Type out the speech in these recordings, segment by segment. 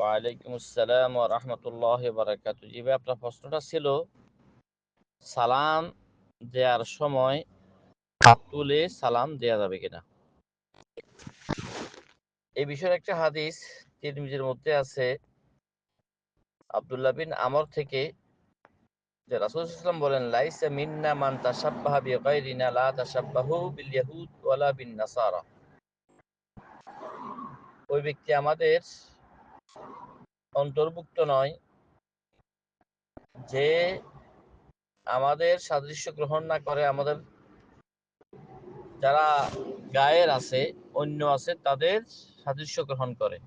ওয়ালাইকুম আসসালাম জি ভাই, আপনার প্রশ্নটা ছিল, সালাম দেওয়ার সময় তুলে সালাম দেয়া যাবে কিনা? এই একটা হাদিস তিরমিজির মধ্যে আছে। বিন আমর থেকে যে রাসূল বলেন, লাইসা মিন্না মান তাশাব্বাহা বিগাইরিনা লা তাশাব্বাহু বিল ওয়ালা বিন নাসারা ওই ব্যক্তি আমাদের অন্তর্ভুক্ত নয় যে আমাদের সাদৃশ্য গ্রহণ না করে আমাদের যারা গায়ের আছে, অন্য আছে, তাদের সাদৃশ্য গ্রহণ করে।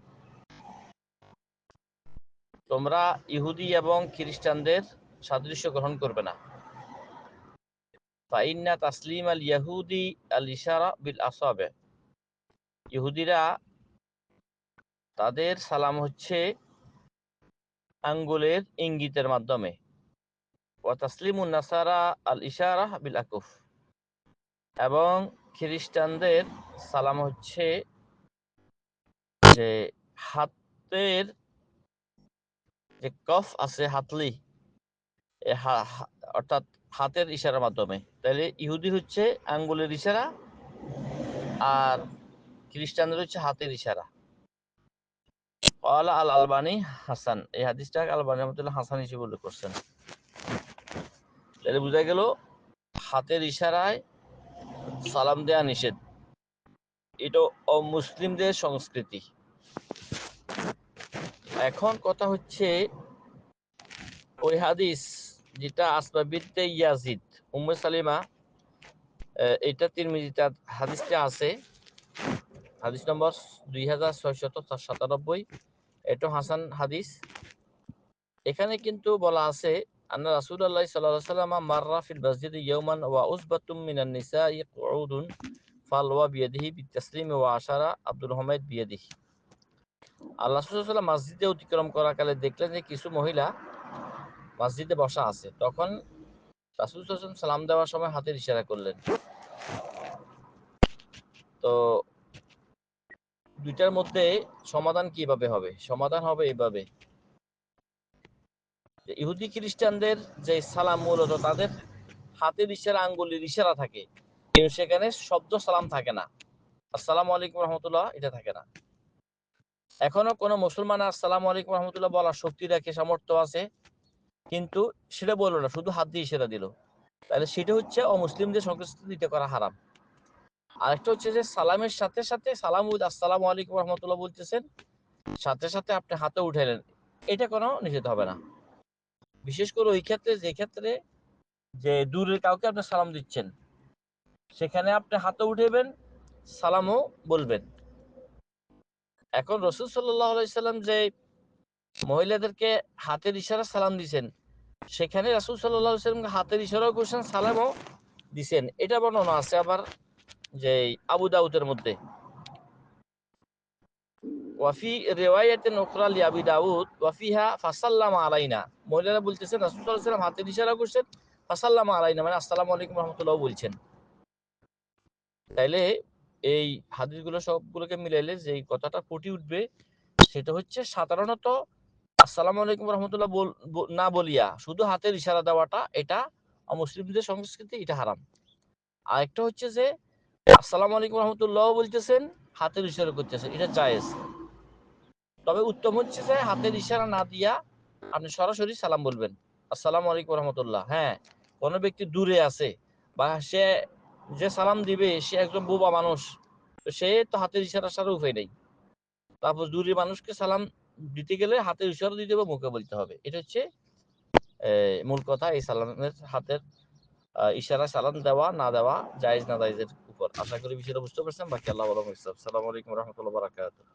তোমরা ইহুদি এবং খ্রিস্টানদের সাদৃশ্য গ্রহণ করবে না। ফাইন্না তাসলিম আল ইয়াহুদি আল ইশারা বিল আসাবে। ইহুদিরা তাদের সালাম হচ্ছে আঙ্গুলের ইঙ্গিতের মাধ্যমে। নাসারা আল ইশারা বিল আকুফ। এবং খ্রিস্টানদের সালাম হচ্ছে যে হাতের যে কফ আছে হাতলি অর্থাৎ হাতের ইশারার মাধ্যমে। তাহলে ইহুদি হচ্ছে আঙ্গুলের ইশারা আর খ্রিস্টানদের হচ্ছে হাতের ইশারা। আল আলবানি হাসান এই হাদিসটা আলবানি রহমতুল্লাহ হাসান হিসেবে উল্লেখ করছেন। বোঝা গেল, হাতের ইশারায় সালাম দেয়া নিষেধ। এটা অমুসলিমদের সংস্কৃতি। এখন কথা হচ্ছে, ওই হাদিস যেটা আসবাবিদ্যে ইয়াজিদ, উম্মে সালিমা এটা তিন তিরমিজিতে হাদিসটা আছে। হাদিস নম্বর দুই হাজার ছয়শত সাতানব্বই। এটা হাসান হাদিস। এখানে কিন্তু বলা আছে, আন্না রাসূলুল্লাহ সাল্লাল্লাহু আলাইহি ওয়াসাল্লাম মাররা ফিল মসজিদ ইয়াওমান ওয়া উসবাতুম মিনান নিসাই কুউদুন ফালওয়া বিয়াদিহি বিতাসলিম ওয়া আশারা আব্দুল হামিদ বিয়াদিহি। আল্লাহ সাল্লাল্লাহু মসজিদে অতিক্রম করাকালে দেখলেন যে কিছু মহিলা মসজিদে বসা আছে। তখন রাসূল সাল্লাল্লাহু সালাম দেওয়ার সময় হাতের ইশারা করলেন। তো দুইটার মধ্যে সমাধান কীভাবে হবে? সমাধান হবে এইভাবে ইহুদি খ্রিস্টানদের যে সালাম মূলত তাদের হাতের ইশারা আঙ্গুলের ইশারা থাকে। কিন্তু সেখানে শব্দ সালাম থাকে না। আসসালামু আলাইকুম রহমতুল্লাহ, এটা থাকে না। এখনও কোনো মুসলমান আসসালামু আলাইকুম রহমতুল্লাহ বলার শক্তি রাখে, সামর্থ্য আছে। কিন্তু সেটা বলল না, শুধু হাত দিয়ে ইশারা দিল। তাহলে সেটা হচ্ছে অমুসলিমদের সংস্কৃতি দিতে করা হারাম। আরেকটা হচ্ছে যে সালামের সাথে সাথে, সালাম আসসালামু আলাইকুম রহমতুল্লাহ বলতেছেন, সাথে সাথে আপনি হাতে উঠাইলেন। এটা কোনো নিষেধ হবে না। বিশেষ করে ওই ক্ষেত্রে, যে ক্ষেত্রে যে দূরের কাউকে আপনি সালাম দিচ্ছেন, সেখানে আপনি হাতে উঠেবেন সালামও বলবেন। এখন রসুল সাল্লাম যে মহিলাদেরকে হাতের ইশারা সালাম দিছেন, সেখানে রাসুল সাল্লাহ হাতের ইশারাও করছেন সালামও দিছেন। এটা বর্ণনা আছে আবার যে আবু দাউদের মধ্যে। ওয়াফি লিয়াবি দাউদ ওয়াফিহা ফাসাল্লাম আলাইনা। মহিলারা বলতেছেন হাতের ইশারা করছেন, ফাসাল্লাম আলাইনা মানে আলাইকুম রাহমাতুল্লাহ বলছেন। তাইলে এই হাদিসগুলো সবগুলোকে মিলাইলে যে কথাটা ফুটে উঠবে, সেটা হচ্ছে সাধারণত আসসালামু আলাইকুম রহমতুল্লাহ না বলিয়া, শুধু হাতের ইশারা দেওয়াটা, এটা মুসলিমদের সংস্কৃতি এটা হারাম। আরেকটা হচ্ছে যে আসসালামু আলাইকুম রহমতুল্লাহ বলতেছেন, হাতের ইশারা করতেছেন, এটা জায়েজ। তবে উত্তম হচ্ছে যে হাতের ইশারা না দিয়া আপনি সরাসরি সালাম বলবেন। আসসালামু আলাইকুম রহমতুল্লাহ। হ্যাঁ কোনো ব্যক্তি দূরে আছে বা সে যে সালাম দিবে, সে একজন বোবা মানুষ, তো সে তো হাতের ইশারা সারা উপায় নেই। তারপর দূরের মানুষকে সালাম দিতে গেলে হাতের ইশারা দিতে হবে, মুখে বলতে হবে। এটা হচ্ছে মূল কথা, এই সালামের হাতের ইশারা সালাম দেওয়া, না দেওয়া, জায়েজ না জায়েজের আশা করি বিষয়টা বুঝতে পারছেন। বাকি আল্লাহ আলম ইসলাম সালাম আলাইকুম রহমতুল্লাহ বারাকাতুহ।